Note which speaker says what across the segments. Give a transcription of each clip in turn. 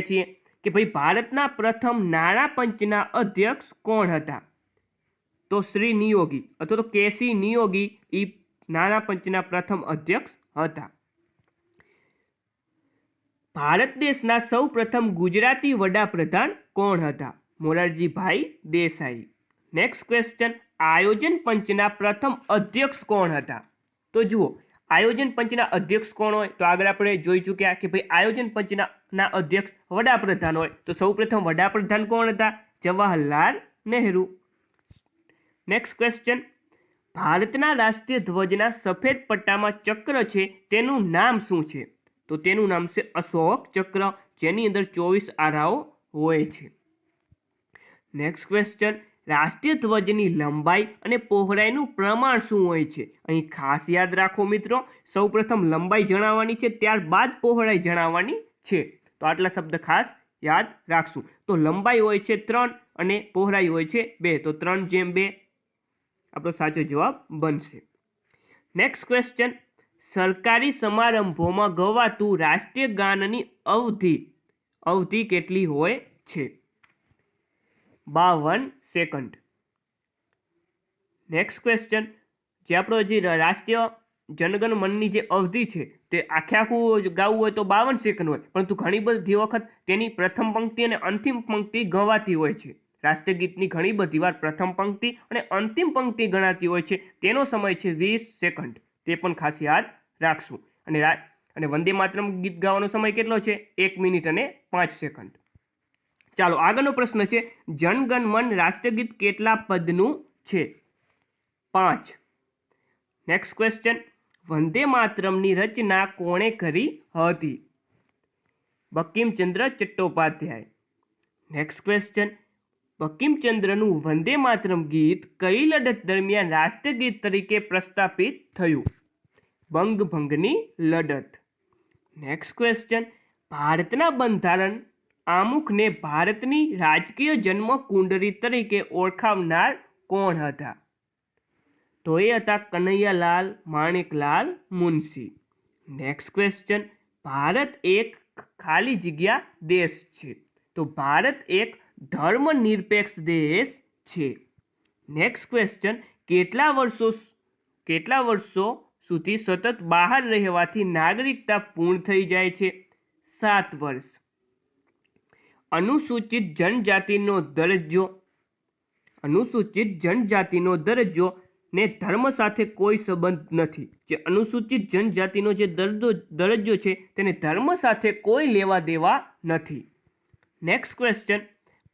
Speaker 1: છીએ કે ભાઈ ભારતના પ્રથમ નાણાં પંચના અધ્યક્ષ કોણ હતા? તો શ્રી નિયોગી અથવા તો કેસી નિયોગી એ નાણાં પંચના પ્રથમ અધ્યક્ષ હતા. ભારત દેશના સૌ પ્રથમ ગુજરાતી વડાપ્રધાન કોણ હતા? મોરારજીભાઈ દેસાઈ. નેક્સ્ટ ક્વેશ્ચન આયોજન પંચના પ્રથમ અધ્યક્ષ કોણ હતા? તો જુઓ આયોજન પંચના અધ્યક્ષ કોણ હોય? તો આગળ આપણે જોઈ ચૂક્યા કે ભાઈ આયોજન પંચના ના અધ્યક્ષ વડાપ્રધાન હોય. તો સૌપ્રથમ વડાપ્રધાન કોણ હતા? જવાહરલાલ નહેરુ. નેક્સ્ટ ક્વેશ્ચન ભારતના રાષ્ટ્રીય ધ્વજના સફેદ પટ્ટામાં ચક્ર છે, તેનું નામ શું છે? તો તેનું નામ છે અશોક ચક્ર, જેની અંદર ચોવીસ આરાઓ હોય છે. નેક્સ્ટ ક્વેશ્ચન રાષ્ટ્રીય ધ્વજની લંબાઈ અને પહોળાઈનું પ્રમાણ શું હોય છે? અહીં ખાસ યાદ રાખો મિત્રો, સૌપ્રથમ લંબાઈ જણાવવાની છે, ત્યારબાદ પહોળાઈ જણાવવાની છે. તો આટલા શબ્દ ખાસ યાદ રાખશું. તો લંબાઈ હોય છે ત્રણ અને પહોળાઈ હોય છે બે. તો ત્રણ જેમ બે. આપણો સાચો જવાબ બનશે. નેક્સ્ટ ક્વેશ્ચન સરકારી સમારંભોમાં ગવાતું રાષ્ટ્રીય ગાનની અવધિ. અવધિ કેટલી હોય છે? બાવન સેકન્ડ નેક્સ્ટ ક્વેશ્ચન જે આપણો જે રાષ્ટ્રીય જનગણ મનની જે અવધિ છે, તે આખે આખું ગાવું હોય તો બાવન સેકન્ડ હોય, પરંતુ ઘણી બધી વખત તેની પ્રથમ પંક્તિ અને અંતિમ પંક્તિ ગવાતી હોય છે. રાષ્ટ્રીય ગીતની ઘણી બધી વાર પ્રથમ પંક્તિ અને અંતિમ પંક્તિ ગણાતી હોય છે. તેનો સમય છે વીસ સેકન્ડ તે પણ ખાસ યાદ રાખશું. અને અને વંદે માતરમ ગીત ગાવાનો સમય કેટલો છે? એક મિનિટ અને પાંચ સેકન્ડ ચાલો આગળનો પ્રશ્ન છે, જનગણ મન રાષ્ટ્રગીત કેટલા પદનું છે? પાંચ. નેક્સ્ટ ક્વેશ્ચન વંદે માતરમની રચના કોણે કરી હતી? બકીમચંદ્ર ચટ્ટોપાધ્યાય. નેક્સ્ટ ક્વેશ્ચન બકીમચંદ્રનું વંદે માતરમ ગીત કઈ લડત દરમિયાન રાષ્ટ્રગીત તરીકે પ્રસ્થાપિત થયું? બંગભંગની લડત. નેક્સ્ટ ક્વેશ્ચન ભારતના બંધારણ આમુખને ભારતની રાજકીય જન્મ કુંડરી તરીકે ઓળખાવનાર કોણ હતા? તો એ હતા કનૈયાલાલ, માણેકલાલ, મુનશી. નેક્સ્ટ ક્વેશ્ચન ભારત એક ખાલી જગ્યા દેશ છે. તો ભારત એક ધર્મનિરપેક્ષ દેશ છે. નેક્સ્ટ ક્વેશ્ચન કેટલા વર્ષો કેટલા વર્ષો સુધી સતત બહાર રહેવાથી નાગરિકતા પૂર્ણ થઈ જાય છે? સાત વર્ષ. અનુસૂચિત જનજાતિનો દરજ્જો. અનુસૂચિત જનજાતિનો દરજ્જો ને ધર્મ સાથે કોઈ સંબંધ નથી. જે અનુસૂચિત જનજાતિનો જે દરજ્જો દરજ્જો છે તેને ધર્મ સાથે કોઈ લેવા દેવા નથી. નેક્સ્ટ ક્વેશ્ચન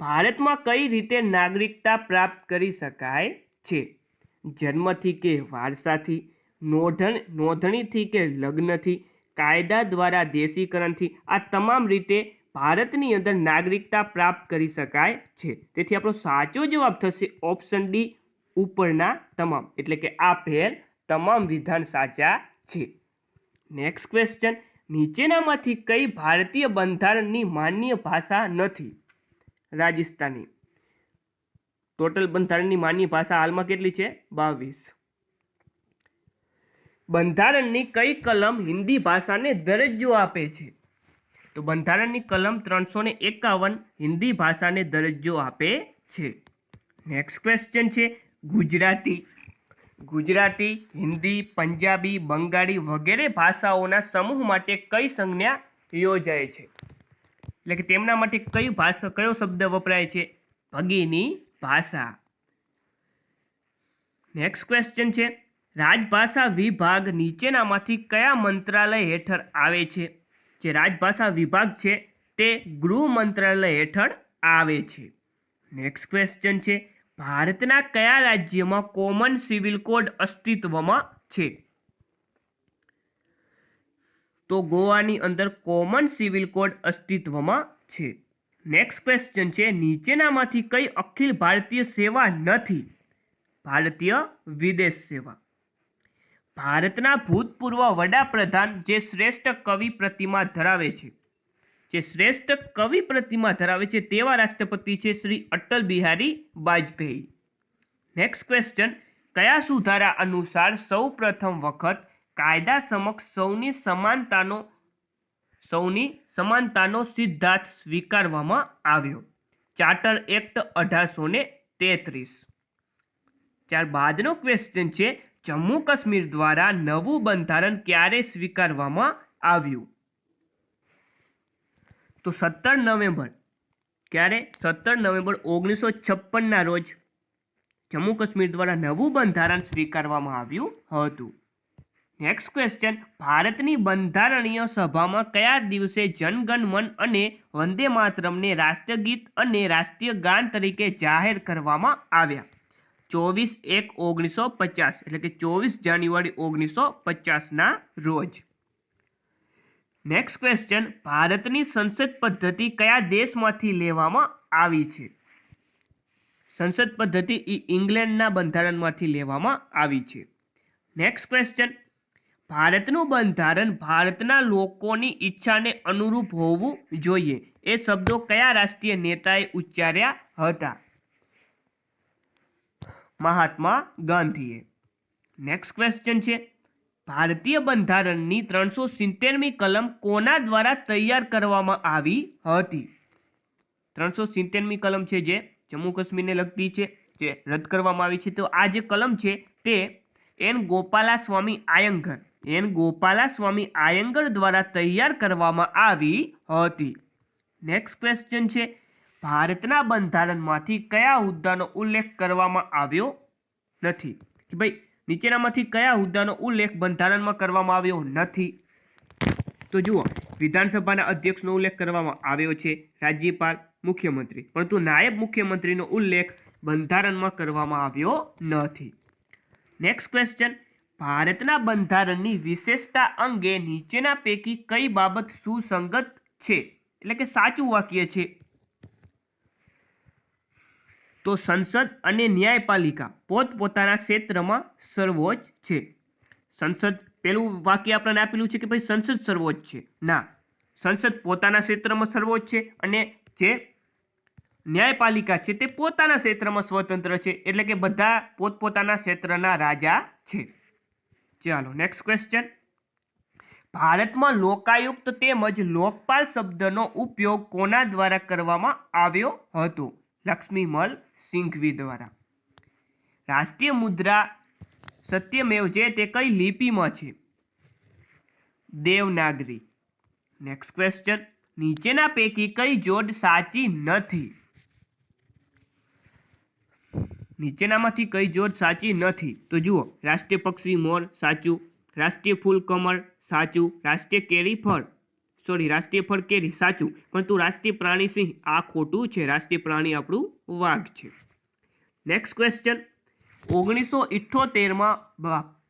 Speaker 1: ભારતમાં કઈ રીતે નાગરિકતા પ્રાપ્ત કરી શકાય છે? જન્મથી કે વારસાથી, નોંધણ, નોંધણીથી કે લગ્નથી, કાયદા દ્વારા દેશીકરણથી, આ તમામ રીતે ભારતની અંદર નાગરિકતા પ્રાપ્ત કરી શકાય છે. તેથી આપણો સાચો જવાબ થશે ઓપ્શન ડી ઉપરના તમામ. એટલે કે આ પહેલ તમામ વિધાન સાચા છે. નેક્સ્ટ ક્વેશ્ચન નીચેનામાંથી કઈ ભારતીય બંધારણની માન્ય ભાષા નથી? રાજસ્થાની. ટોટલ બંધારણની માન્ય ભાષા હાલમાં કેટલી છે? બાવીસ. બંધારણની કઈ કલમ હિન્દી ભાષાને દરજ્જો આપે છે? તો બંધારણની કલમ ત્રણસો ને એકાવન હિન્દી ભાષાને દરજ્જો આપે છે. નેક્સ્ટ ક્વેશ્ચન છે, ગુજરાતી. ગુજરાતી, હિન્દી, પંજાબી, બંગાળી વગેરે ભાષાઓના સમૂહ માટે કઈ સંજ્ઞા યોજાય છે? એટલે કે તેમના માટે કઈ ભાષા, કયો શબ્દ વપરાય છે? ભગીની ભાષા. નેક્સ્ટ ક્વેશ્ચન છે, રાજભાષા વિભાગ નીચેનામાંથી કયા મંત્રાલય હેઠળ આવે છે? જે રાજભાષા વિભાગ છે, તે ગૃહ મંત્રાલય હેઠળ આવે છે. નેક્સ્ટ ક્વેશ્ચન છે, ભારતના કયા રાજ્યમાં કોમન સિવિલ કોડ અસ્તિત્વમાં છે? તો ગોવાની અંદર કોમન સિવિલ કોડ અસ્તિત્વમાં છે. નેક્સ્ટ ક્વેશ્ચન છે, નીચેનામાંથી કઈ અખિલ ભારતીય સેવા નથી? ભારતીય વિદેશ સેવા. ભારતના ભૂતપૂર્વ વડાપ્રધાન જે શ્રેષ્ઠ કવિ પ્રતિમા ધરાવે છે, જે શ્રેષ્ઠ કવિ પ્રતિમા ધરાવે છે તેવા રાષ્ટ્રપતિ છે શ્રી અટલ બિહારી વાજપેયી નેક્સ્ટ ક્વેશ્ચન કયા સુધારા અનુસાર સૌ પ્રથમ વખત કાયદા સમક્ષ સૌની સમાનતાનો સૌની સમાનતાનો સિદ્ધાંત સ્વીકારવામાં આવ્યો? ચાર્ટર એક્ટ અઢારસો ને તેત્રીસ. ત્યારબાદનો ક્વેશ્ચન છે જમ્મુ કાશ્મીર દ્વારા નવું બંધારણ ક્યારે સ્વીકારવામાં આવ્યું? તો સત્તર નવેમ્બર. ક્યારે? સત્તર નવેમ્બર ઓગણીસો છપ્પનના રોજ જમ્મુ કાશ્મીર દ્વારા નવું બંધારણ સ્વીકારવામાં આવ્યું હતું. નેક્સ્ટ ક્વેશ્ચન ભારતની બંધારણીય સભામાં કયા દિવસે જનગણ મન અને વંદે માતરમને રાષ્ટ્રગીત અને રાષ્ટ્રીય ગાન તરીકે જાહેર કરવામાં આવ્યા? ચોવીસ એક ઓગણીસો પચાસ, એટલે કે ચોવીસ જાન્યુઆરી ઓગણીસો પચાસના રોજ. નેક્સ્ટ ક્વેશ્ચન ભારતની સંસદ પદ્ધતિ કયા દેશમાંથી લેવામાં આવી છે? સંસદ પદ્ધતિ એ ઇંગ્લેન્ડના બંધારણમાંથી લેવામાં આવી છે. નેક્સ્ટ ક્વેશ્ચન ભારતનું બંધારણ ભારતના લોકોની ઈચ્છાને અનુરૂપ હોવું જોઈએ. એ શબ્દો કયા રાષ્ટ્રીય નેતાએ ઉચ્ચાર્યા હતા? મહાત્મા ગાંધીએ. નેક્સ્ટ ક્વેશ્ચન છે. ભારતીય બંધારણની ત્રણસો સિત્તેરમી કલમ કોના દ્વારા તૈયાર કરવામાં આવી હતી? ત્રણસો સિત્તેરમી કલમ છે જે જમ્મુ કાશ્મીરને લગતી છે, જે રદ કરવામાં આવી છે. તો આ જે કલમ છે તે એન ગોપાલા સ્વામી આયંગર, એન ગોપાલા સ્વામી આયંગર દ્વારા તૈયાર કરવામાં આવી હતી. નેક્સ્ટ ક્વેશ્ચન છે. ભારતના બંધારણમાંથી કયા હોદ્દાનો ઉલ્લેખ કરવામાં આવ્યો નથી? કે ભાઈ, નીચેનામાંથી કયા હોદ્દાનો ઉલ્લેખ બંધારણમાં કરવામાં આવ્યો નથી? તો જુઓ, વિધાનસભાના અધ્યક્ષનો ઉલ્લેખ કરવામાં આવ્યો છે, રાજ્યપાલ, મુખ્યમંત્રી. પરંતુ નાયબ મુખ્યમંત્રીનો ઉલ્લેખ બંધારણમાં કરવામાં આવ્યો નથી. નેક્સ્ટ ક્વેશ્ચન ભારતના બંધારણની વિશેષતા અંગે નીચેના પૈકી કઈ બાબત સુસંગત છે? એટલે કે સાચું વાક્ય છે તો સંસદ અને ન્યાયપાલિકા પોતપોતાના ક્ષેત્રમાં સર્વોચ્ચ છે. સંસદ પેલું વાક્ય આપણને આપેલું છે કે ભાઈ સંસદ સર્વોચ્ચ છે. ના, સંસદ પોતાના ક્ષેત્રમાં સર્વોચ્ચ છે અને જે ન્યાયપાલિકા છે તે પોતાના ક્ષેત્રમાં સ્વતંત્ર છે એટલે કે બધા પોતપોતાના ક્ષેત્રના રાજા છે. ચાલો નેક્સ્ટ ક્વેશ્ચન ભારતમાં લોકાયુક્ત તેમજ લોકપાલ શબ્દનો ઉપયોગ કોના દ્વારા કરવામાં આવ્યો હતો? લક્ષ્મીમલ સિંઘવી દ્વારા. રાષ્ટ્રીય મુદ્રા સત્યમેવ છે તે કઈ લિપિમાં છે? દેવનાગરી નેક્સ્ટ ક્વેશ્ચન નીચેના પૈકી કઈ જોડ સાચી નથી? નીચેનામાંથી કઈ જોડ સાચી નથી? તો જુઓ, રાષ્ટ્રીય પક્ષી મોર સાચું, રાષ્ટ્રીય ફૂલ કમળ સાચું, રાષ્ટ્રીય કેરી ફળ. સોરી રાષ્ટ્રીય ફળ કેરી, સાચું. પરંતુ રાષ્ટ્રીય પ્રાણી સિંહ, આ ખોટું છે. રાષ્ટ્રીય પ્રાણી આપણું વાઘ છે. નેક્સ્ટ ક્વેશ્ચન ઓગણીસો ઇઠ્ઠોતેરમાં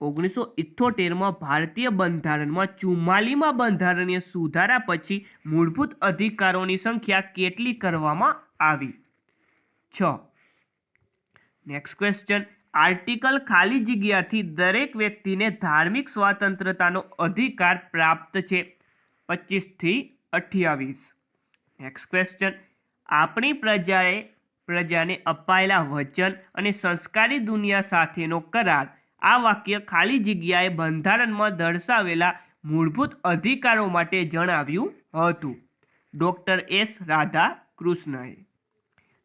Speaker 1: ઓગણીસો ઇઠ્ઠોતેરમાં ભારતીય બંધારણમાં ચુમ્માલીમાં બંધારણીય સુધારા પછી મૂળભૂત અધિકારોની સંખ્યા કેટલી કરવામાં આવી? છ. નેક્સ્ટ ક્વેશ્ચન આર્ટિકલ ખાલી જગ્યાથી દરેક વ્યક્તિને ધાર્મિક સ્વાતંત્રતાનો અધિકાર પ્રાપ્ત છે. પચીસથી અઠ્યાવીસ. નેક્સ્ટ ક્વેશ્ચન આપણી પ્રજાએ પ્રજાને અપાયેલા વચન અને સંસ્કારી દુનિયા સાથેનો કરાર આ વાક્ય ખાલી જગ્યાએ બંધારણમાં દર્શાવેલા મૂળભૂત અધિકારો માટે જણાવ્યું હતું. ડોક્ટર એસ રાધા કૃષ્ણએ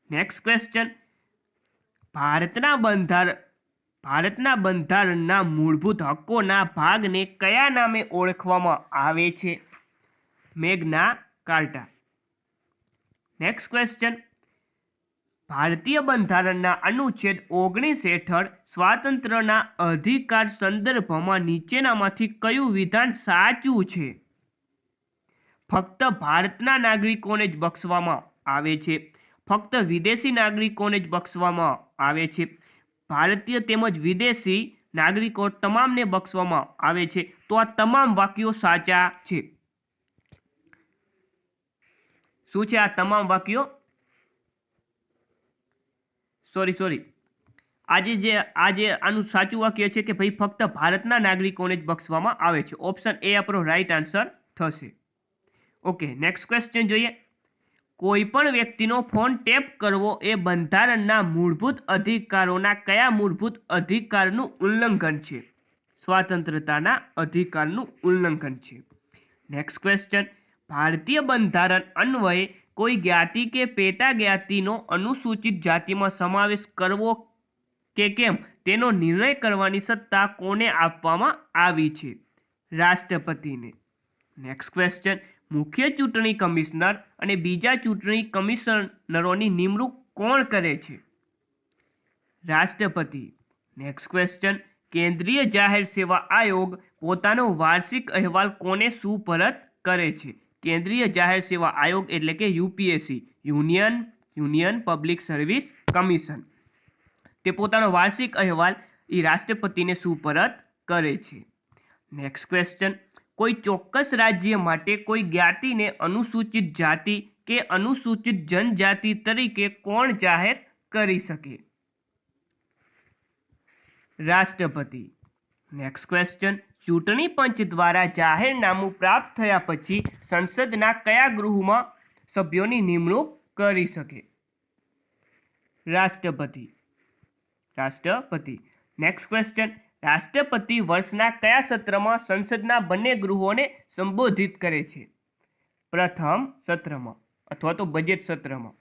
Speaker 1: નેક્સ્ટ ક્વેશ્ચન ભારતના બંધારણ ભારતના બંધારણના મૂળભૂત હક્કોના ભાગને કયા નામે ઓળખવામાં આવે છે? મેઘના કાર્ટા. નેક્સ્ટ ક્વેશ્ચન ભારતીય બંધારણના અનુચ્છેદ ઓગણીસ હેઠળ સ્વાતંત્ર્યના અધિકાર સંદર્ભમાં નીચેનામાંથી કયું વિધાન સાચું છે? ફક્ત ભારતના નાગરિકોને જ બક્ષવામાં આવે છે. ફક્ત વિદેશી નાગરિકોને જ બક્ષવામાં આવે છે. ભારતીય તેમજ વિદેશી નાગરિકો તમામને બક્ષવામાં આવે છે. તો આ તમામ વાક્યો સાચા છે. શું છે આ તમામ વાક્યો? સોરી સોરી આજે જે, આજે આનું સાચું વાક્ય છે કે ભાઈ ફક્ત ભારતના નાગરિકોને જ બક્ષવામાં આવે છે. ઓપ્શન એ આપણો રાઈટ આન્સર થશે. ઓકે નેક્સ્ટ ક્વેશ્ચન જોઈએ. કોઈ પણ વ્યક્તિનો ફોન ટેપ કરવો એ બંધારણના મૂળભૂત અધિકારોના કયા મૂળભૂત અધિકારનું ઉલ્લંઘન છે? સ્વાતંત્રતાના અધિકારનું ઉલ્લંઘન છે. નેક્સ્ટ ક્વેશ્ચન ભારતીય બંધારણ અન્વયે કોઈ જ્ઞાતિ કે પેટા જ્ઞાતિનો અનુસૂચિત જાતિમાં સમાવેશ કરવો કે કેમ તેનો નિર્ણય કરવાની સત્તા કોને આપવામાં આવી છે? રાષ્ટ્રપતિને. નેક્સ્ટ ક્વેશ્ચન મુખ્ય ચૂંટણી કમિશનર અને બીજા ચૂંટણી કમિશનરોની નિમણૂક કોણ કરે છે? રાષ્ટ્રપતિ. નેક્સ્ટ ક્વેશ્ચન કેન્દ્રીય જાહેર સેવા આયોગ પોતાનો વાર્ષિક અહેવાલ કોને સુપરત કરે છે? કેન્દ્રીય જાહેર સેવા આયોગ એટલે કે UPSC, union union public service commission. તે પોતાનો વાર્ષિક અહેવાલ એ રાષ્ટ્રપતિને સુપરત કરે છે. નેક્સ્ટ ક્વેશ્ચન કોઈ ચોક્કસ રાજ્ય માટે કોઈ જ્ઞાતિને અનુસૂચિત જાતિ કે અનુસૂચિત જનજાતિ તરીકે કોણ જાહેર કરી શકે? રાષ્ટ્રપતિ. નેક્સ્ટ ક્વેશ્ચન ચૂંટણી પંચ દ્વારા જાહેરનામું પ્રાપ્ત થયા પછી સંસદના કયા ગૃહમાં સભ્યોની નિમણૂક કરી શકે? રાષ્ટ્રપતિ. રાષ્ટ્રપતિ. નેક્સ્ટ ક્વેશ્ચન રાષ્ટ્રપતિ વર્ષના કયા સત્રમાં સંસદના બંને ગૃહોને સંબોધિત કરે છે? પ્રથમ સત્રમાં અથવા તો બજેટ સત્રમાં.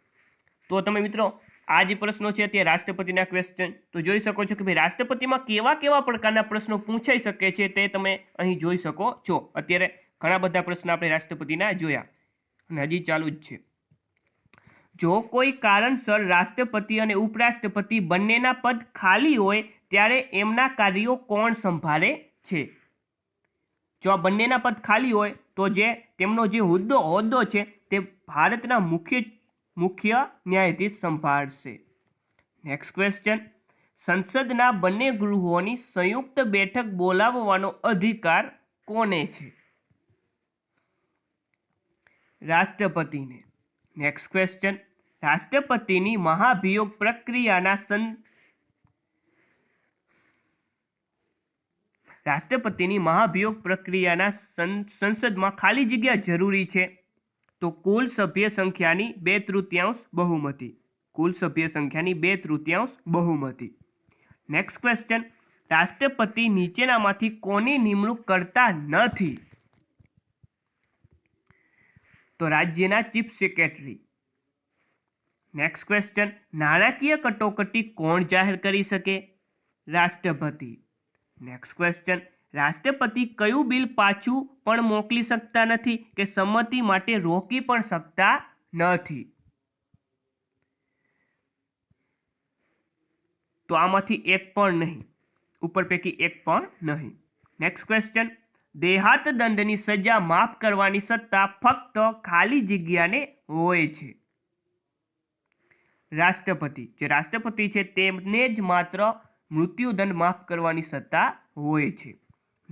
Speaker 1: તો તમે મિત્રો આ જે પ્રશ્નો છે તે રાષ્ટ્રપતિના ક્વેશ્ચન તો જોઈ શકો છો કે ભાઈ રાષ્ટ્રપતિમાં કેવા કેવા પ્રકારના પ્રશ્નો પૂછાઈ શકે છે તે તમે અહીં જોઈ શકો છો. અત્યારે ઘણા બધા પ્રશ્નો આપણે રાષ્ટ્રપતિના જોયા. અને હજી ચાલુ જ છે. જો કોઈ કારણસર રાષ્ટ્રપતિ અને ઉપરાષ્ટ્રપતિ બંનેના પદ ખાલી હોય, ત્યારે એમના કાર્યો કોણ સંભાળે છે? જો આ બંનેના પદ ખાલી હોય, તો જે તેમનો જે હોદ્દો હોદ્દો છે, તે ભારતના મુખ્ય મુખ્ય ન્યાયાધીશ સંભાળશે. નેક્સ્ટ ક્વેશ્ચન સંસદના બંને ગૃહોની સંયુક્ત બેઠક બોલાવવાનો અધિકાર કોને છે? રાષ્ટ્રપતિને. નેક્સ્ટ ક્વેશ્ચન રાષ્ટ્રપતિની મહાભિયોગ પ્રક્રિયાના સં, રાષ્ટ્રપતિની મહાભિયોગ પ્રક્રિયાના સંસદમાં ખાલી જગ્યા જરૂરી છે? તો કુલ સભ્ય સંખ્યાની બે તૃતીયાંશ બહુમતી. કુલ સભ્ય સંખ્યાની બે તૃતીયાંશ બહુમતી. નેક્સ્ટ ક્વેશ્ચન રાષ્ટ્રપતિ નીચેનામાંથી કોની નિમણૂક કરતા નથી? તો રાજ્યના ચીફ સેક્રેટરી. નેક્સ્ટ ક્વેશ્ચન નાણાકીય કટોકટી કોણ જાહેર કરી શકે? રાષ્ટ્રપતિ. નેક્સ્ટ ક્વેશ્ચન રાષ્ટ્રપતિ કયું બિલ પાછું પણ મોકલી શકતા નથી કે સંમતિ માટે રોકી પણ શકતા નથી? તો આમાંથી એક પણ નહીં. ઉપર પૈકી એક પણ નહીં. નેક્સ્ટ ક્વેશ્ચન દેહાત દંડની સજા માફ કરવાની સત્તા ફક્ત ખાલી જગ્યાને હોય છે. રાષ્ટ્રપતિ. જે રાષ્ટ્રપતિ છે તેમને જ માત્ર મૃત્યુદંડ માફ કરવાની સત્તા હોય છે.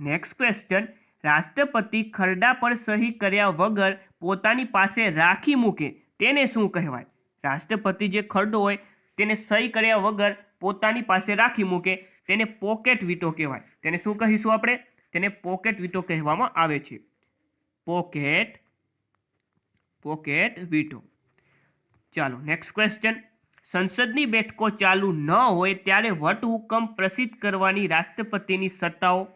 Speaker 1: નેક્સ્ટ ક્વેશ્ચન રાષ્ટ્રપતિ ખરડા પર સહી કર્યા વગર પોતાની પાસે રાખી મૂકે, તેને શું કહેવાય? રાષ્ટ્રપતિ જે ખરડો હોય, તેને સહી કર્યા વગર પોતાની પાસે રાખી મૂકે, તેને પોકેટ વીટો કહેવાય. તેને શું કહીશું આપણે? તેને પોકેટ વીટો કહેવામાં આવે છે. Pocket pocket veto. ચાલો નેક્સ્ટ ક્વેશ્ચન સંસદની બેઠકો ચાલુ ન હોય ત્યારે વટહુકમ પ્રસિદ્ધ કરવાની રાષ્ટ્રપતિની સત્તાઓ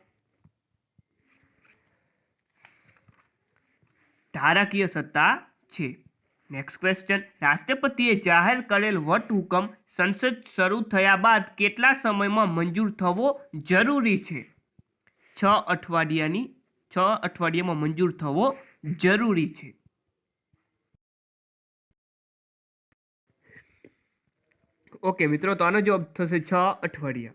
Speaker 1: ધારાકીય સત્તા છે. નેક્સ્ટ ક્વેશ્ચન રાષ્ટ્રપતિએ જાહેર કરેલ વટહુકમ સંસદ શરૂ થયા બાદ કેટલા સમયમાં મંજૂર થવો જરૂરી છે? છ અઠવાડિયાની, છ અઠવાડિયામાં મંજૂર થવો જરૂરી છે. ઓકે મિત્રો, તો આનો જવાબ થશે છ અઠવાડિયા.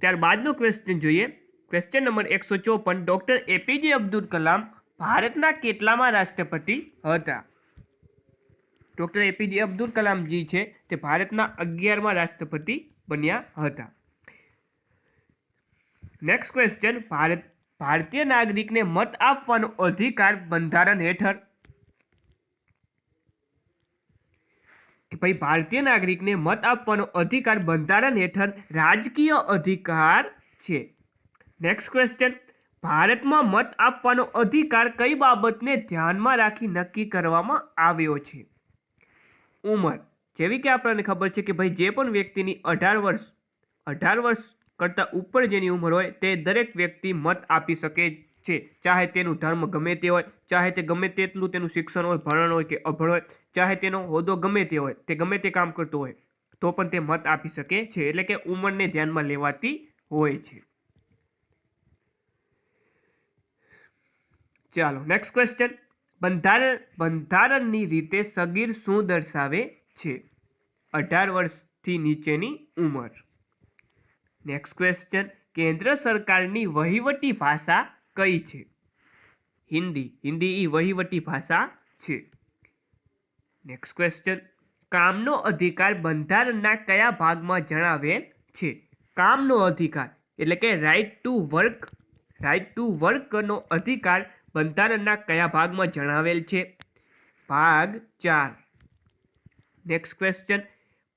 Speaker 1: ત્યારબાદનો ક્વેશ્ચન જોઈએ. ક્વેશ્ચન નંબર એકસો ચોપન ડોક્ટર એપીજે અબ્દુલ કલામ ભારતના કેટલામાં રાષ્ટ્રપતિ હતા? ડોક્ટર એપીજે અબ્દુલ કલામજી છે તે ભારતના અગિયારમાં રાષ્ટ્રપતિ બન્યા હતા. નેક્સ્ટ ક્વેશ્ચન ભારત, ભારતીય નાગરિકને મત આપવાનો અધિકાર બંધારણ હેઠળ. કે ભાઈ, ભારતીય નાગરિકને મત આપવાનો અધિકાર બંધારણ હેઠળ રાજકીય અધિકાર છે. નેક્સ્ટ ક્વેશ્ચન ભારતમાં મત આપવાનો અધિકાર કઈ બાબતને ધ્યાનમાં રાખી નક્કી કરવામાં આવ્યો છે? ઉંમર. જેવી કે આપણને ખબર છે કે ભાઈ જે પણ વ્યક્તિની અઢાર વર્ષ અઢાર વર્ષ કરતાં ઉપર જેની ઉંમર હોય તે દરેક વ્યક્તિ મત આપી શકે છે. ચાહે તેનું ધર્મ ગમે તે હોય, ચાહે તે ગમે તેટલું તેનું શિક્ષણ હોય ભણણ હોય કે અભણ હોય, ચાહે તેનો હોદ્દો ગમે તે હોય, તે ગમે તે કામ કરતો હોય, તો પણ તે મત આપી શકે છે. એટલે કે ઉંમરને ધ્યાનમાં લેવાતી હોય છે. ચાલો નેક્સ્ટ ક્વેશ્ચન બંધારણ, બંધારણની રીતે સગીર શું દર્શાવે છે? અઢાર વર્ષથી નીચેની ઉંમર. નેક્સ્ટ ક્વેશ્ચન કેન્દ્ર સરકારની વહીવટી ભાષા કઈ છે? હિન્દી. હિન્દી એ વહીવટી ભાષા છે. નેક્સ્ટ ક્વેશ્ચન કામનો અધિકાર બંધારણના કયા ભાગમાં જણાવેલ છે? કામનો અધિકાર એટલે કે right to work right to વર્કનો અધિકાર બંધારણના કયા ભાગમાં જણાવેલ છે? ભાગ ચાર. નેક્સ્ટ ક્વેશ્ચન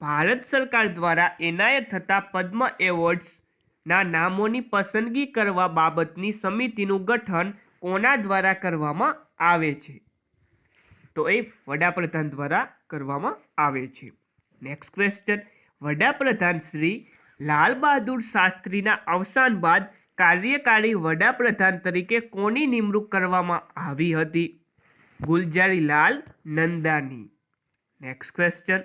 Speaker 1: ભારત સરકાર દ્વારા એનાયત થતા પદ્મ એવોર્ડ્સના નામોની પસંદગી કરવા બાબતની સમિતિનું ગઠન કોના દ્વારા કરવામાં આવે છે? તો એ વડાપ્રધાન દ્વારા કરવામાં આવે છે. નેક્સ્ટ ક્વેશ્ચન વડાપ્રધાન શ્રી લાલ બહાદુર શાસ્ત્રીના અવસાન બાદ કાર્યકારી વડાપ્રધાન તરીકે કોની નિમણૂક કરવામાં આવી હતી? ગુલજારીલાલ નંદાની. નેક્સ્ટ ક્વેશ્ચન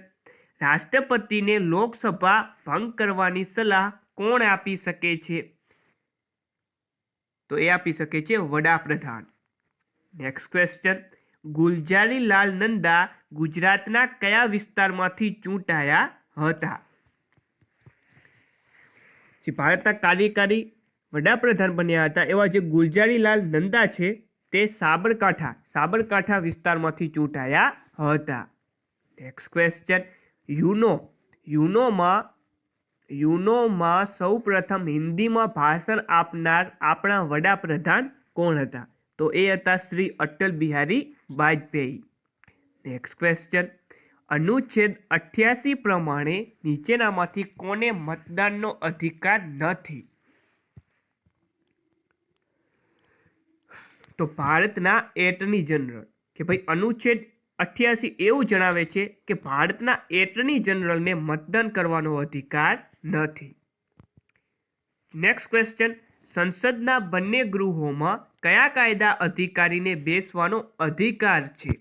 Speaker 1: રાષ્ટ્રપતિને લોકસભા ભંગ કરવાની સલાહ કોણ આપી શકે છે? તો એ આપી શકે છે વડાપ્રધાન. નેક્સ્ટ ક્વેશ્ચન ગુલજારીલાલ નંદા ગુજરાતના કયા વિસ્તારમાંથી ચૂંટાયા હતા? ભારતના કાર્યકારી વડાપ્રધાન બન્યા હતા. એવા જે ગુલજારીલાલ નંદા છે, તે સાબરકાંઠા સાબરકાંઠા વિસ્તારમાંથી ચૂંટાયા હતા. નેક્સ્ટ ક્વેશ્ચન યુનો, યુનોમાં યુનોમાં સૌ પ્રથમ હિન્દીમાં ભાષણ આપનાર આપણા વડાપ્રધાન કોણ હતા? તો એ હતા શ્રી અટલ બિહારી વાજપેયી. નેક્સ્ટ ક્વેશ્ચન અનુચ્છેદ અઠ્યાસી પ્રમાણે નીચેનામાંથી કોને મતદાનનો અધિકાર નથી? તો ભારતના એટર્ની જનરલ કે ભાઈ અનુચ્છેદ અઠ્યાસી એવું જણાવે છે કે ભારતના એટર્ની જનરલને મતદાન કરવાનો અધિકાર નથી. નેક્સ્ટ ક્વેશ્ચન સંસદના બંને ગૃહોમાં કયા કાયદા અધિકારીને બેસવાનો અધિકાર છે?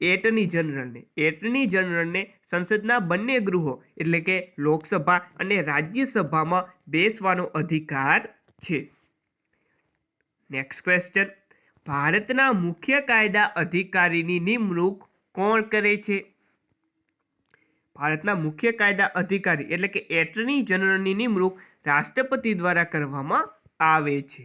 Speaker 1: એટર્ની જનરલને. એટર્ની જનરલને સંસદના બંને ગૃહો એટલે કે લોકસભા અને રાજ્યસભામાં બેસવાનો અધિકાર છે. નેક્સ્ટ ક્વેશ્ચન ભારતના મુખ્ય કાયદા અધિકારીની નિમણૂક કોણ કરે છે? ભારતના મુખ્ય કાયદા અધિકારી એટલે કે એટર્ની જનરલની નિમણૂક રાષ્ટ્રપતિ દ્વારા કરવામાં આવે છે.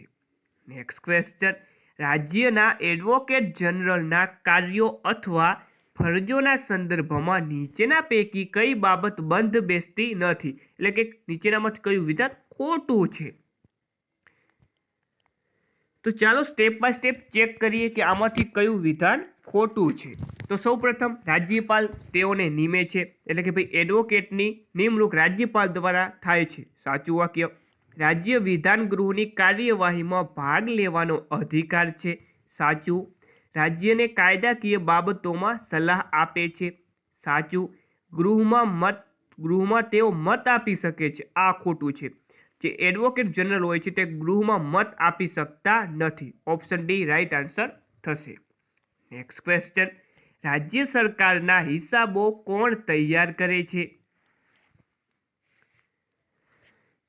Speaker 1: નેક્સ્ટ ક્વેશ્ચન રાજ્યના એડવોકેટ જનરલના કાર્યો અથવા ફરજોના સંદર્ભમાં નીચેના પૈકી કઈ બાબત બંધ બેસતી નથી? એટલે કે નીચેનામાંથી કયું વિધાન ખોટું છે? તો ચાલો સ્ટેપ બાય સ્ટેપ ચેક કરીએ કે આમાંથી કયું વિધાન ખોટું છે. તો સૌપ્રથમ રાજ્યપાલ તેઓને નિમે છે. એટલે કે ભાઈ એડવોકેટની નિમણૂક રાજ્યપાલ દ્વારા થાય છે. સાચું વાક્ય. રાજ્ય વિધાન ગૃહની કાર્યવાહીમાં ભાગ લેવાનો અધિકાર છે. સાચું. રાજ્યને કાયદાકીય બાબતોમાં સલાહ આપે છે. સાચું. ગૃહમાં મત, ગૃહમાં તેઓ મત આપી શકે છે. આ ખોટું છે. જે એડવોકેટ જનરલ હોય છે તે ગૃહમાં મત આપી શકતા નથી. ઓપ્શન ડી રાઈટ આન્સર થશે. નેક્સ્ટ ક્વેશ્ચન રાજ્ય સરકારના હિસાબો કોણ તૈયાર કરે છે?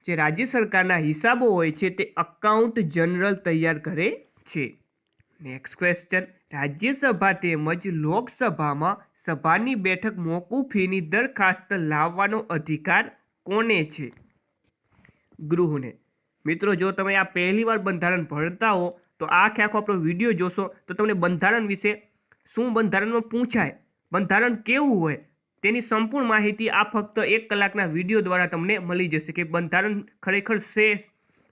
Speaker 1: જે રાજ્ય સરકારના હિસાબો હોય છે તે અકાઉન્ટ જનરલ તૈયાર કરે છે. નેક્સ્ટ ક્વેશ્ચન રાજ્યસભા તેમજ લોકસભામાં સભાની બેઠક મોકૂફીની દરખાસ્ત લાવવાનો અધિકાર કોને છે? ગૃહને. મિત્રો, જો તમે આ પહેલી વાર બંધારણ ભણતા હો, તો આખે આખો આપણો વીડિયો જોશો, તો તમને બંધારણ વિશે શું બંધારણમાં પૂછાય, બંધારણ કેવું હોય, તેની સંપૂર્ણ માહિતી આ ફક્ત એક કલાકના વીડિયો દ્વારા તમને મળી જશે કે બંધારણ ખરેખર છે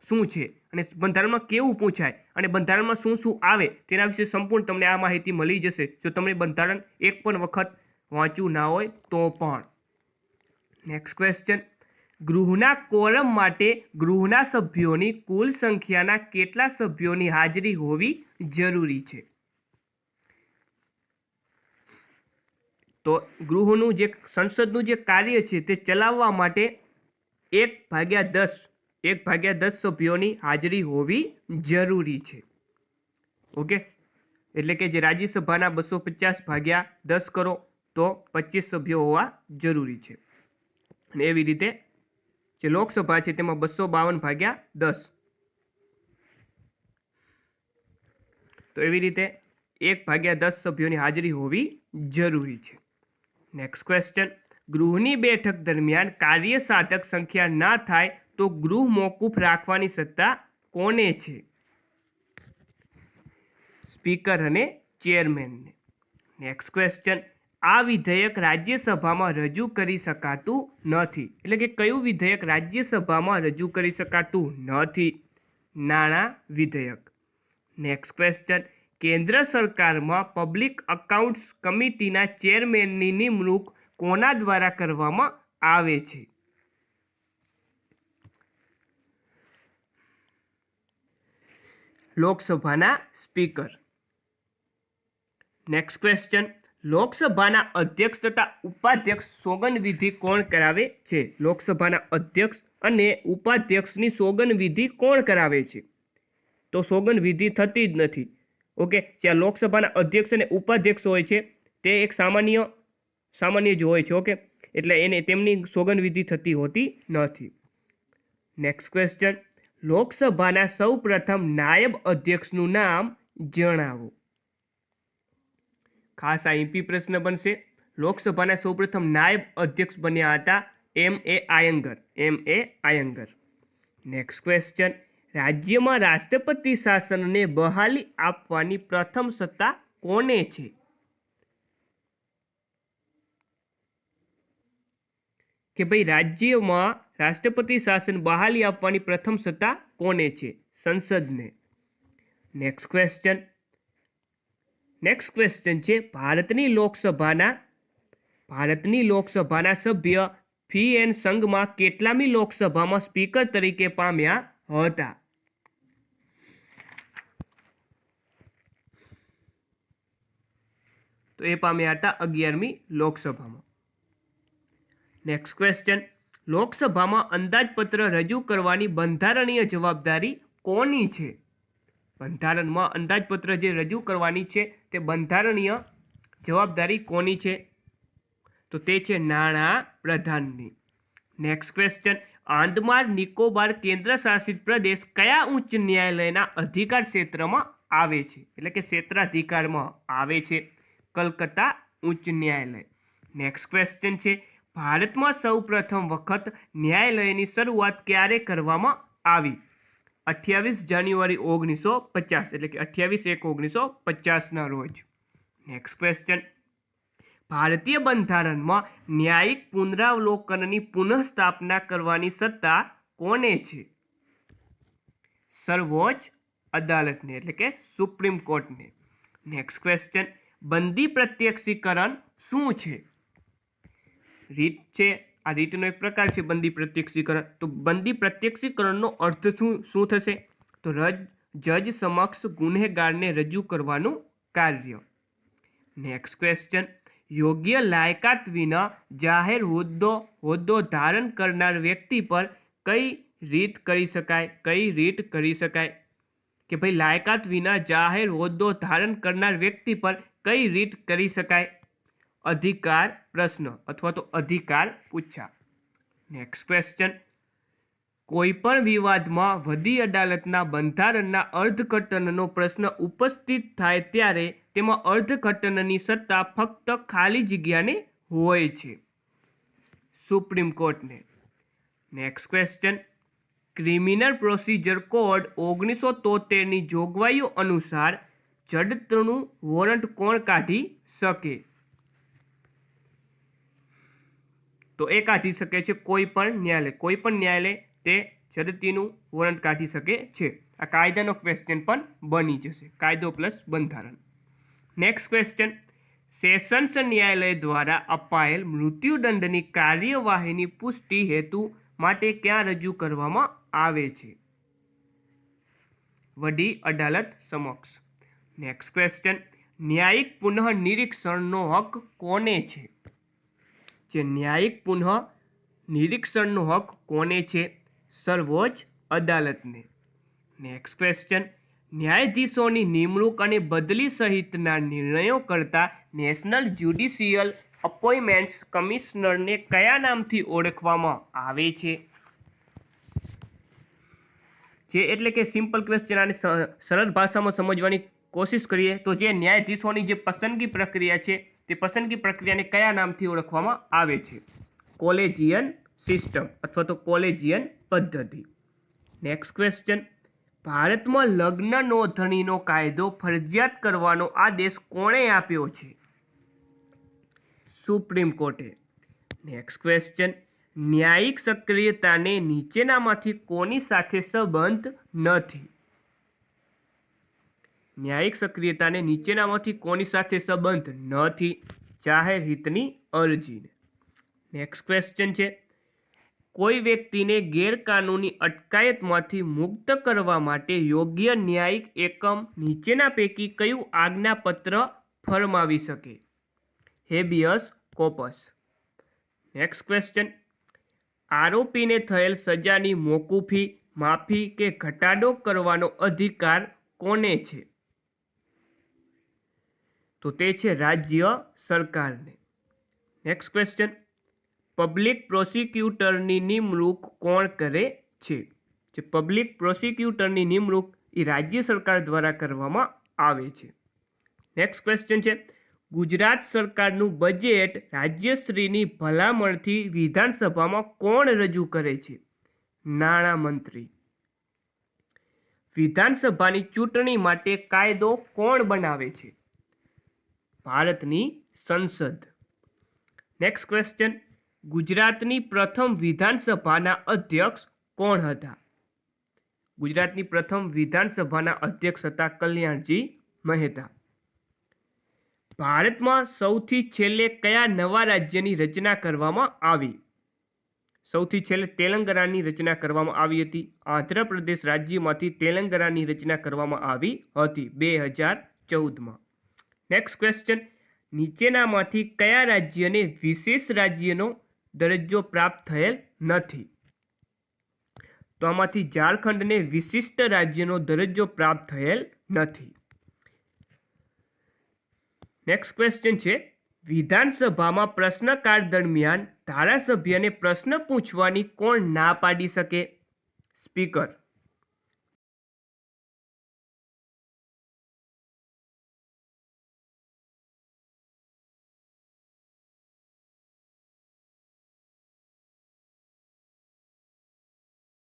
Speaker 1: શું છે અને બંધારણમાં કેવું પૂછાય અને બંધારણમાં શું શું આવે તેના વિશે સંપૂર્ણ તમને આ માહિતી મળી જશે. જો તમને બંધારણ એક પણ વખત વાંચ્યું ના હોય તો પણ. નેક્સ્ટ ક્વેશ્ચન ગૃહના કોરમ માટે ગૃહના સભ્યોની કુલ સંખ્યાના કેટલા સભ્યોની હાજરી હોવી જરૂરી છે? તો ગૃહનું જે, સંસદનું જે કાર્ય છે તે ચલાવવા માટે એક ભાગ્યા દસ, એક ભાગ્યા દસ સભ્યોની હાજરી હોવી જરૂરી છે. ઓકે? એટલે કે જે રાજ્યસભાના બસો પચાસ ભાગ્યા દસ કરો તો પચીસ સભ્યો હોવા જરૂરી છે. અને એવી રીતે જે લોકસભા છે તેમાં બસો બાવન ભાગ્યા દસ. તો એવી રીતે એક ભાગ્યા દસ સભ્યોની હાજરી હોવી જરૂરી છે. નેક્સ્ટ ક્વેશ્ચન ગૃહની બેઠક દરમિયાન કાર્ય સાધક સંખ્યા ના થાય તો ગૃહ મોકૂફ રાખવાની સત્તા કોને છે? સ્પીકર અને ચેરમેનને નેક્સ્ટ ક્વેશ્ચન આ વિધેયક રાજ્યસભામાં રજૂ કરી શકાતું નથી. એટલે કે કયું વિધેયક રાજ્યસભામાં રજૂ કરી શકાતું નથી? નાણાં વિધેયક. નેક્સ્ટ ક્વેશ્ચન કેન્દ્ર સરકારમાં પબ્લિક અકાઉન્ટ્સ કમિટીના ચેરમેનની નિમણૂક કોના દ્વારા કરવામાં આવે છે? લોકસભાના સ્પીકર. નેક્સ્ટ ક્વેશ્ચન લોકસભાના અધ્યક્ષ તથા ઉપાધ્યક્ષ સોગંદવિધિ કોણ કરાવે છે? લોકસભાના અધ્યક્ષ અને ઉપાધ્યક્ષની સોગંદવિધિ કોણ કરાવે છે? તો સોગંદવિધિ થતી જ નથી. ઓકે, જ્યાં લોકસભાના અધ્યક્ષ અને ઉપાધ્યક્ષ હોય છે, તે એક સામાન્ય સામાન્ય જ હોય છે, ઓકે? એટલે એને તેમની સોગંદવિધિ થતી હોતી નથી. નેક્સ્ટ ક્વેશ્ચન લોકસભાના સૌ પ્રથમ નાયબ અધ્યક્ષનું નામ જણાવો. ખાસ આ એમપી પ્રશ્ન બનશે. લોકસભાના સૌપ્રથમ નાયબ અધ્યક્ષ બન્યા હતા M A Ayyangar, M A Ayyangar. Next question રાજ્યમાં રાષ્ટ્રપતિ શાસનને બહાલી આપવાની પ્રથમ સત્તા કોને છે? કે ભાઈ, રાજ્યમાં રાષ્ટ્રપતિ શાસન બહાલી આપવાની પ્રથમ સત્તા કોને છે? સંસદને. નેક્સ્ટ ક્વેશ્ચન નેક્સ્ટ ક્વેશ્ચન છે, ભારતની લોકસભાના ભારતની લોકસભાના સભ્ય ફી એન સંઘમાં કેટલામી લોકસભામાં સ્પીકર તરીકે પામ્યા હતા? તો એ પામ્યા હતા અગિયારમી લોકસભામાં. નેક્સ્ટ ક્વેશ્ચન લોકસભામાં અંદાજપત્ર રજૂ કરવાની બંધારણીય જવાબદારી કોની છે? બંધારણમાં અંદાજપત્ર જે રજૂ કરવાની છે તે બંધારણીય જવાબદારી કોની છે? તો તે છે નાણાં પ્રધાનની. નેક્સ્ટ ક્વેશ્ચન આંદમાન નિકોબાર કેન્દ્ર શાસિત પ્રદેશ કયા ઉચ્ચ ન્યાયાલયના અધિકાર ક્ષેત્રમાં આવે છે? એટલે કે ક્ષેત્રાધિકારમાં આવે છે કલકત્તા ઉચ્ચ ન્યાયાલય. નેક્સ્ટ ક્વેશ્ચન છે. ભારતમાં સૌ પ્રથમ વખત ન્યાયાલયની શરૂઆત ક્યારે કરવામાં આવી? અઠ્યાવીસ જાન્યુઆરી ઓગણીસો પચાસ, એટલે કે અઠ્યાવીસ એક ઓગણીસો પચાસના રોજ. નેક્સ્ટ ક્વેશ્ચન ભારતીય બંધારણમાં ન્યાયિક પુનરાવલોકનની પુનઃસ્થાપના કરવાની સત્તા કોને છે? સર્વોચ્ચ અદાલતને, એટલે કે સુપ્રીમ કોર્ટને. નેક્સ્ટ ક્વેશ્ચન બંદી પ્રત્યક્ષીકરણ શું છે? રીત છે આ રીતનો એક પ્રકાર છે બંદી પ્રત્યક્ષીકરણ. તો બંદી પ્રત્યક્ષીકરણનો અર્થ શું શું થશે? તો રજ, જજ સમક્ષ ગુનેગારને રજૂ કરવાનું કાર્ય. નેક્સ્ટ ક્વેશ્ચન યોગ્ય લાયકાત વિના જાહેર હોદ્દો હોદ્દો ધારણ કરનાર વ્યક્તિ પર કઈ રીત કરી શકાય? કઈ રીત કરી શકાય? કે ભાઈ, લાયકાત વિના જાહેર હોદ્દો ધારણ કરનાર વ્યક્તિ પર કઈ રીત કરી શકાય? અધિકાર પ્રશ્ન અથવા તો અધિકાર પૂછ્યા નેક્સ્ટ ક્વેશ્ચન કોઈ પણ વિવાદમાં વડી અદાલતના બંધારણના અર્થઘટનનો પ્રશ્ન ઉપસ્થિત થાય ત્યારે તેમાં અર્થઘટનની સત્તા ફક્ત ખાલી જગ્યાને હોય છે. Supreme કોર્ટને next question criminal procedure code ઓગણીસો તોતેરની જોગવાઈઓ અનુસાર જડતનું વોરંટ કોણ કાઢી શકે? તો એ કાઢી શકે છે કોઈ પણ ન્યાયાલય, કોઈ પણ ન્યાયાલય તે ઝડતીનું વોરંટ કાઢી શકે છે. આ કાયદાનો ક્વેશ્ચન પણ બની જશે. કાયદો પ્લસ બંધારણ. નેક્સ્ટ ક્વેશ્ચન સેશન્સ ન્યાયાલય દ્વારા અપાયેલ મૃત્યુદંડની કાર્યવાહીની પુષ્ટિ હેતુ માટે ક્યાં રજૂ કરવામાં આવે છે? વડી અદાલત સમક્ષ. નેક્સ્ટ ક્વેશ્ચન ન્યાયિક પુનઃ નિરીક્ષણનો હક કોને છે? જે ન્યાયિક પુનઃ નિરીક્ષણનો હક કોને છે? સર્વોચ્ચ અદાલતને. નેક્સ્ટ ક્વેશ્ચન ન્યાયાધીશોની નિમણૂક અને બદલી સહિતના નિર્ણયો કરતા નેશનલ જ્યુડિશિયલ અપોઇન્ટમેન્ટ્સ કમિશનરને કયા નામથી ઓળખવામાં આવે છે? જે એટલે કે સિમ્પલ ક્વેશ્ચન આને સરળ ભાષામાં સમજવાની કોશિશ કરીએ તો જે ન્યાયાધીશોની જે પસંદગી પ્રક્રિયા છે તે પસંદગી પ્રક્રિયાને કયા નામથી ઓળખવામાં આવે છે? કોલેજિયન સિસ્ટમ અથવા તો કોલેજિયન પદ્ધતિ. નેક્સ્ટ ક્વેશ્ચન ભારતમાં લગ્ન નોંધણીનો કાયદો ફરજિયાત કરવાનો આદેશ કોણે આપ્યો છે? સુપ્રીમ કોર્ટે નેક્સ્ટ ક્વેશ્ચન ન્યાયિક સક્રિયતાને નીચેનામાંથી કોની સાથે સંબંધ નથી? ન્યાયિક સક્રિયતાને નીચેનામાંથી કોની સાથે સંબંધ નથી? જાહેર હિતની અરજીને. નેક્સ્ટ ક્વેશ્ચન છે. કોઈ વ્યક્તિને ગેરકાનૂની અટકાયતમાંથી મુક્ત કરવા માટે યોગ્ય ન્યાયિક એકમ નીચેના પૈકી કયું આજ્ઞાપત્ર ફરમાવી શકે? હેબિયસ કોપસ. નેક્સ્ટ ક્વેશ્ચન આરોપીને થયેલ સજાની મોકૂફી, માફી કે ઘટાડો કરવાનો અધિકાર કોને છે? તો તે છે રાજ્ય સરકારને. નેક્સ્ટ ક્વેશ્ચન પબ્લિક પ્રોસિક્યુટરની નિમણૂક કોણ કરે છે? જે પબ્લિક પ્રોસિક્યુટરની નિમણૂક એ રાજ્ય સરકાર દ્વારા કરવામાં આવે છે. નેક્સ્ટ ક્વેશ્ચન છે. ગુજરાત સરકારનું બજેટ રાજ્યશ્રીની ભલામણથી વિધાનસભામાં કોણ રજૂ કરે છે? નાણામંત્રી વિધાનસભાની ચૂંટણી માટે કાયદો કોણ બનાવે છે? ભારતની સંસદ. નેક્સ્ટ ક્વેશ્ચન ગુજરાતની પ્રથમ વિધાનસભાના અધ્યક્ષ કોણ હતા? ગુજરાતની પ્રથમ વિધાનસભાના અધ્યક્ષ હતા કલ્યાણજી મહેતા. ભારતમાં સૌથી છેલ્લે કયા નવા રાજ્યની રચના કરવામાં આવી? સૌથી છેલ્લે તેલંગાણાની રચના કરવામાં આવી હતી. આંધ્રપ્રદેશ રાજ્યમાંથી તેલંગાણાની રચના કરવામાં આવી હતી બે હજાર ચૌદમાં. નેક્સ્ટ ક્વેશ્ચન નીચેનામાંથી કયા રાજ્યને વિશેષ રાજ્યનો દરજ્જો પ્રાપ્ત થયેલ નથી? તો આમાંથી ઝારખંડને વિશિષ્ટ રાજ્યનો દરજ્જો પ્રાપ્ત થયેલ નથી. નેક્સ્ટ ક્વેશ્ચન છે. વિધાનસભામાં પ્રશ્નકાળ દરમિયાન ધારાસભ્યને પ્રશ્ન પૂછવાની કોણ ના પાડી શકે? સ્પીકર.